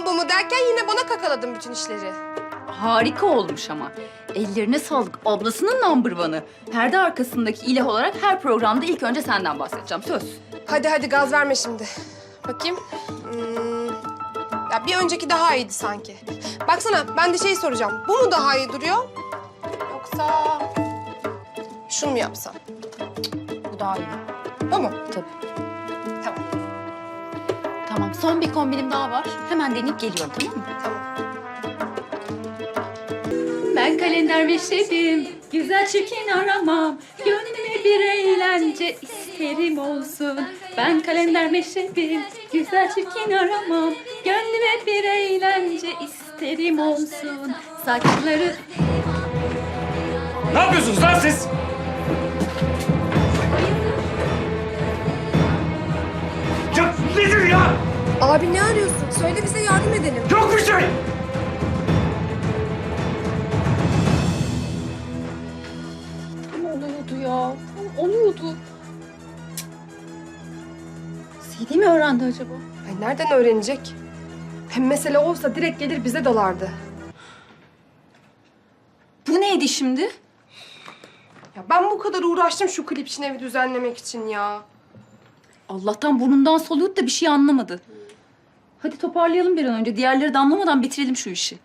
mu bu mu derken yine bana kakaladın bütün işleri. Harika olmuş ama. Ellerine sağlık. Ablasının number one'ı. Perde arkasındaki ilah olarak her programda ilk önce senden bahsedeceğim. Söz. Hadi hadi gaz verme şimdi. Bakayım. Hmm. Ya bir önceki daha iyiydi sanki. Baksana ben de şey soracağım. Bu mu daha iyi duruyor? Yoksa şunu mu yapsam? Bu daha iyi. Bu mu? Tabii. Tamam. Son bir kombinim daha var. Hemen deneyip geliyorum tamam mı? Tamam. Ben kalender meşredim, güzel çirkin aramam. Gönlüme bir eğlence isterim olsun. Ben kalender meşredim, güzel çirkin aramam. Gönlüme bir eğlence isterim olsun. Saçları... Ne yapıyorsunuz lan siz? Abi ne arıyorsun? Söyle bize yardım edelim. Yok bir şey. Oluyordu ya, oluyordu. CD mi öğrendi acaba? Ay nereden öğrenecek? Hem mesele olsa direkt gelir bize dalardı. Bu neydi şimdi? Ya ben bu kadar uğraştım şu klip için evi düzenlemek için ya. Allah'tan burnundan soluyordu da bir şey anlamadı. Hadi toparlayalım bir an önce. Diğerleri damlamadan bitirelim şu işi.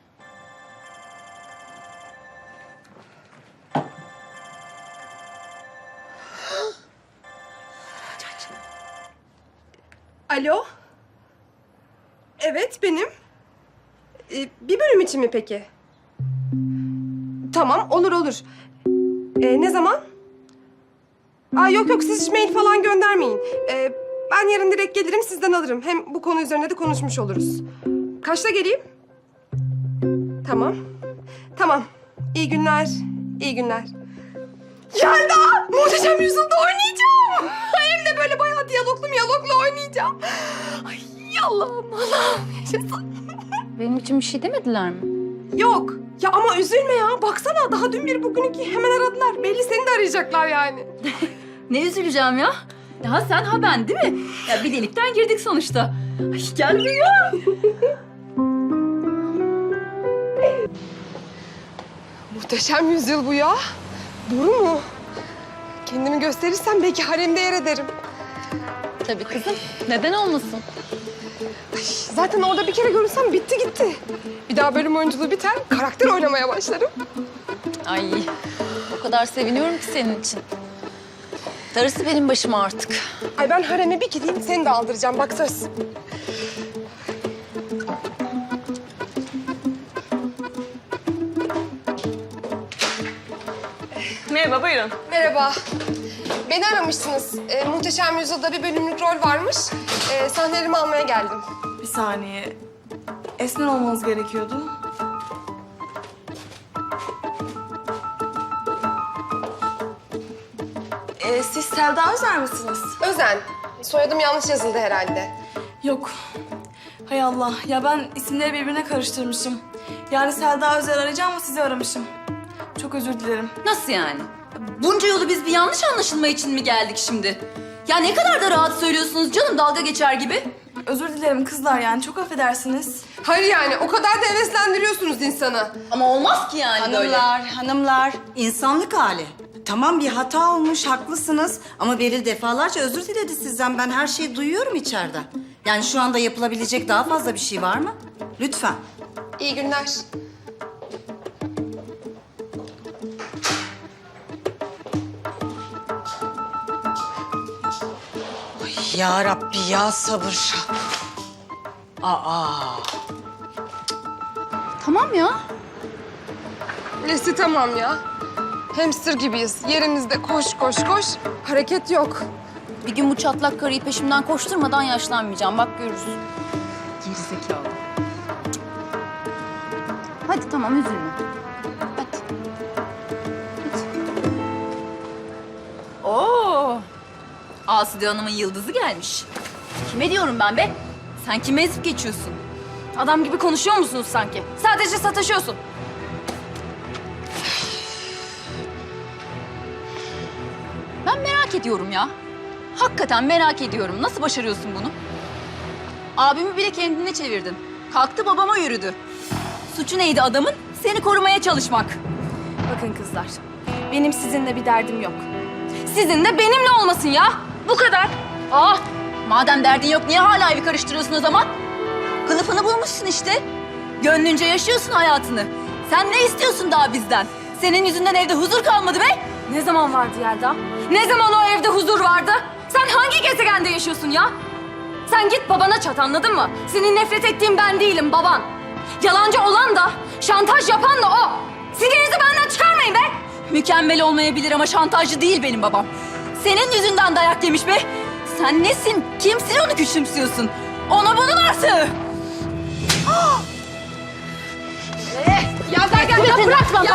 Alo? Evet benim. Ee, bir bölüm için mi peki? Tamam olur olur. Ee, ne zaman? Aa, yok yok siz hiç mail falan göndermeyin. Ee, ben yarın direkt gelirim sizden alırım. Hem bu konu üzerine de konuşmuş oluruz. Kaçta geleyim? Tamam. Tamam. İyi günler. İyi günler. Yelda! Muhteşem Yüzyıl'da oynayacağım. Hem de böyle bayağı diyaloglu miyaloglu oynayacağım. Ay Allah'ım Allah'ım yaşasın. Benim için bir şey demediler mi? Yok. Ya ama üzülme ya. Baksana daha dün bir bugün iki hemen aradılar. Belli seni de arayacaklar yani. Ne üzüleceğim ya? Ya sen ha ben değil mi? Ya bir delikten girdik sonuçta. Ay gel buraya. Muhteşem yüzyıl bu ya. Doğru mu? Kendimi gösterirsem belki haremde yer ederim. Tabii kızım. Neden olmasın? Zaten orada bir kere görürsem bitti gitti. Bir daha bölüm oyunculuğu biter, karakter oynamaya başlarım. Ay o kadar seviniyorum ki senin için. Darısı benim başıma artık. Ay ben hareme bir gideyim, seni de aldıracağım. Bak söz. Merhaba, buyurun. Merhaba. Beni aramışsınız. Ee, Muhteşem Yüzyıl'da bir bölümlük rol varmış. Ee, sahnelerimi almaya geldim. Bir saniye. Esmer olmanız gerekiyordu. Selda Özer misiniz? Özen. Soyadım yanlış yazıldı herhalde. Yok. Hay Allah. Ya ben isimleri birbirine karıştırmışım. Yani Selda Özer arayacağım ama sizi aramışım. Çok özür dilerim. Nasıl yani? Bunca yolu biz bir yanlış anlaşılma için mi geldik şimdi? Ya ne kadar da rahat söylüyorsunuz canım dalga geçer gibi. Özür dilerim kızlar yani. Çok affedersiniz. Hayır yani o kadar da heveslendiriyorsunuz insanı. Ama olmaz ki yani böyle. Hanımlar, hanımlar, insanlık hali. Tamam bir hata olmuş, haklısınız. Ama Beril defalarca özür diledi sizden. Ben her şeyi duyuyorum içeriden. Yani şu anda yapılabilecek daha fazla bir şey var mı? Lütfen. İyi günler. Ya Rabbi ya sabır. Aa. Tamam ya. Nesi tamam ya. Hamster gibiyiz. Yerimizde koş koş koş. Hareket yok. Bir gün bu çatlak karıyı peşimden koşturmadan yaşlanmayacağım. Bak görürsün. Gerizekalı. Hadi tamam üzülme. Hadi. Hadi. Oo. Aside Hanım'ın yıldızı gelmiş. Kime diyorum ben be? Sen kime ezip geçiyorsun? Adam gibi konuşuyor musunuz sanki? Sadece sataşıyorsun. Ediyorum ya. Hakikaten merak ediyorum. Nasıl başarıyorsun bunu? Abimi bile kendine çevirdin. Kalktı babama yürüdü. Suçu neydi adamın? Seni korumaya çalışmak. Bakın kızlar, benim sizinle bir derdim yok. Sizin de benimle olmasın ya. Bu kadar. Ah! Madem derdin yok niye hala evi karıştırıyorsun o zaman? Kılıfını bulmuşsun işte. Gönlünce yaşıyorsun hayatını. Sen ne istiyorsun daha bizden? Senin yüzünden evde huzur kalmadı be. Ne zaman vardı Yelda? Ne zaman o evde huzur vardı? Sen hangi gezegende yaşıyorsun ya? Sen git babana çat anladın mı? Senin nefret ettiğin ben değilim baban. Yalancı olan da, şantaj yapan da o. Sinirinizi benden çıkarmayın be. Mükemmel olmayabilir ama şantajcı değil benim babam. Senin yüzünden dayak yemiş be. Sen nesin? Kimsin onu küçümsüyorsun? Ona bunun artığı. Yelda gel. Yelda bırakma. Yelda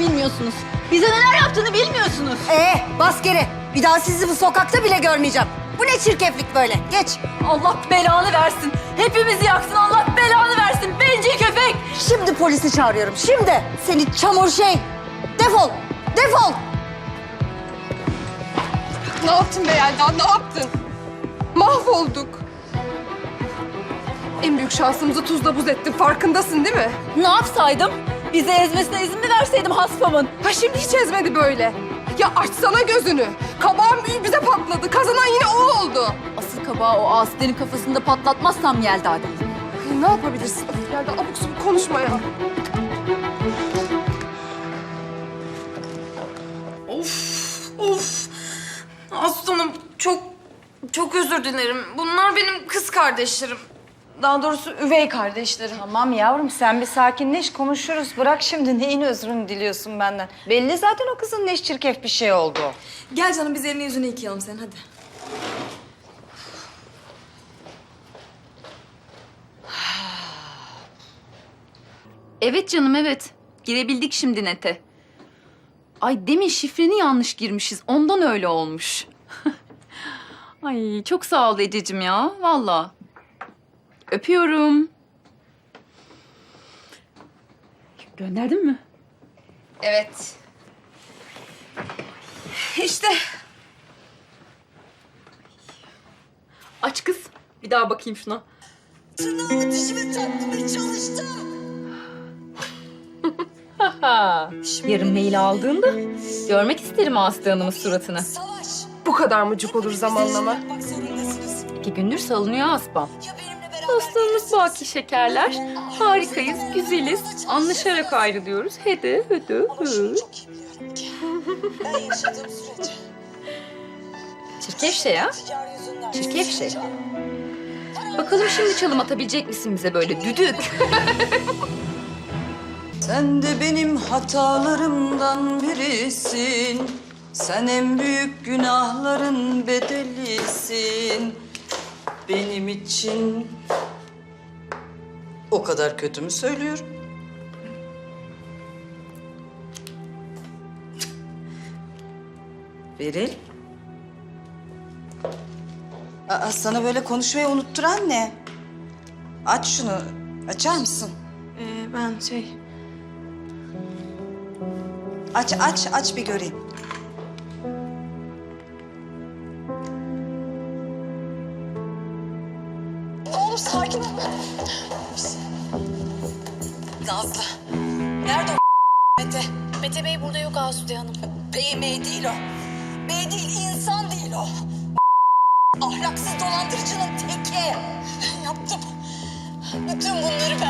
bilmiyorsunuz. Bize neler yaptığını bilmiyorsunuz. Ee, bas geri. Bir daha sizi bu sokakta bile görmeyeceğim. Bu ne çirkeflik böyle? Geç. Allah belanı versin. Hepimizi yaksın. Allah belanı versin. Bencil köpek. Şimdi polisi çağırıyorum. Şimdi. Seni çamur şey. Defol. Defol. Ne yaptın be Yelda? Ne yaptın? Mahvolduk. En büyük şansımızı tuzla buz ettin. Farkındasın değil mi? Ne yapsaydım? Bize ezmesine izin mi verseydim haspamın? Ha şimdi hiç ezmedi böyle. Ya açsana gözünü. Kabağın büyüğü bize patladı. Kazanan yine o oldu. Asıl kabağı o Aslı'nın kafasında patlatmazsam Yelda değil. Ay, ne yapabilirsin? Of Yelda abuk subuk konuşma ya. Of. Aslanım çok çok özür dilerim. Bunlar benim kız kardeşlerim. Daha doğrusu üvey kardeşlerim. Tamam yavrum sen bir sakinleş konuşuruz. Bırak şimdi neyin özrünü diliyorsun benden. Belli zaten o kızın ne çirkef bir şey oldu. Gel canım biz elini yüzünü yıkayalım senin hadi. Evet canım evet. Girebildik şimdi nete. Ay demin şifreni yanlış girmişiz. Ondan öyle olmuş. Ay çok sağ ol Ececiğim ya. Vallahi. Öpüyorum. Gönderdin mi? Evet. İşte Aç kız. Bir daha bakayım şuna. Tırnağımı dişime taktım ve çalıştım. Yarın mail aldığında görmek isterim Aslı Hanım'ın suratını. Savaş. bu kadar mıcık olur zamanlama. İki gündür salınıyor Aspam. Ya Dostluğumuz baki şekerler. Harikayız, güzeliz. Anlaşarak ayrılıyoruz. Hede, hede, hı. ki. Ben yaşadığım sürece Çirkef şey ha. yeryüzünden Çirkef şey. Bakalım şimdi çalım atabilecek misin bize böyle düdük? Sen de benim hatalarımdan birisin. Sen en büyük günahların bedelisin. Benim için o kadar kötü mü söylüyorum? Beril. Aa, sana böyle konuşmayı unutturan ne? Aç şunu. Açar mısın? Ee, ben şey... Aç aç aç bir göreyim. Oğlum sakin ol. Nazlı. Nerede o Mete? Mete Bey burada yok Asude Hanım. Bey mey değil o. Bey değil insan değil o. Ahlaksız dolandırıcının teki. Yaptım. Bütün bunları